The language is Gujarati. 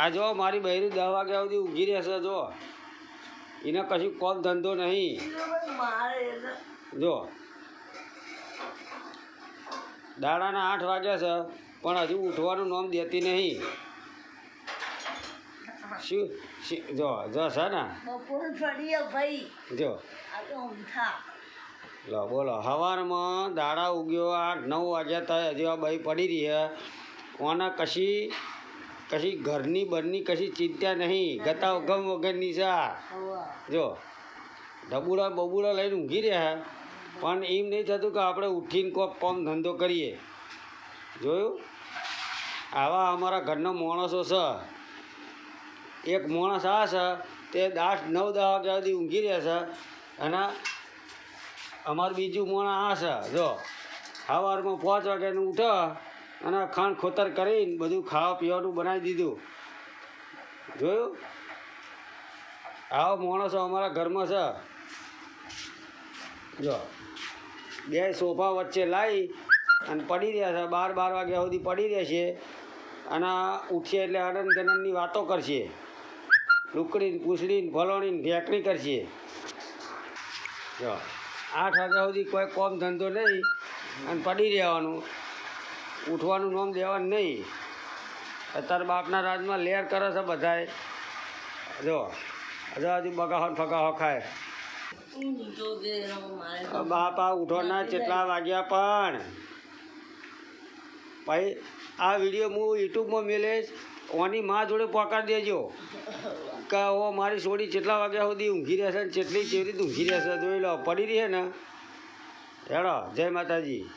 આ જો મારી બહેરી દસ વાગ્યા સુધી ઊંઘી રહેશે જો. એને કશું કોમ ધંધો નહીં. જો. દાડાના આઠ વાગ્યા છે પણ હજુ ઉઠવાનું નામ દેતી નહીં. શું જો જો છે ને. જો. લો બોલો સવારમાં દાડા ઉગ્યો આઠ નવ વાગ્યા થાય હજી આ બાઈ પડી રહી છે. ઓને કશી કશી ઘરની બરની કશી ચિંતા નહીં. ગતા ગમ વગરની આ. જો, ડબુડા બબુડા લઈને ઊંઘી રહ્યા. પણ એમ નહીં થતું કે આપણે ઉઠીને કોક કોમ ધંધો કરીએ. જોયું? આવા અમારા ઘરના માણસો છે. એક માણસ આ છે, તે દાસ નવ, દસ વાગ્યા સુધી ઊંઘી રહ્યા છે. અને અમારું બીજું માણસ આ છે. જો, સવારમાં પાંચ વાગ્યાનું ઉઠે અને ખાણ ખોતર કરીને બધું ખાવા પીવાનું બનાવી દીધું. જોયું? આવો માણસો અમારા ઘરમાં છે. જો. બે સોફા વચ્ચે લાવી અને પડી રહ્યા છે. બાર બાર વાગ્યા સુધી પડી રહેશે. અને ઉઠીએ એટલે આનંદ ગનંદની વાતો કરશે. લુકડીને, પૂછડીને ફલોણીને ઢેકણી કરશે. જો. આઠ વાગ્યા સુધી કોઈ કોમ ધંધો નહીં. અને પડી રહેવાનું. ઉઠવાનું નામ દેવાનું નહીં. અત્યારે બાપના રાજમાં લેર કરે છે બધાય. જો, હજુ હજુ બગાહો ફગાહો ખાય. બાપા ઉઠવાના કેટલા વાગ્યા પણ. ભાઈ, આ વીડિયો હું યુટ્યુબમાં મેલેશ, ઓની માં જોડે પોકાર દેજો. કે ઓ મારી છોડી કેટલા વાગ્યા સુધી ઊંઘી રહેશે ને કેટલી કેવી રીતે ઊંઘી રહેશે, જોઈ લો, પડી રહી ને. હેડો, જય માતાજી.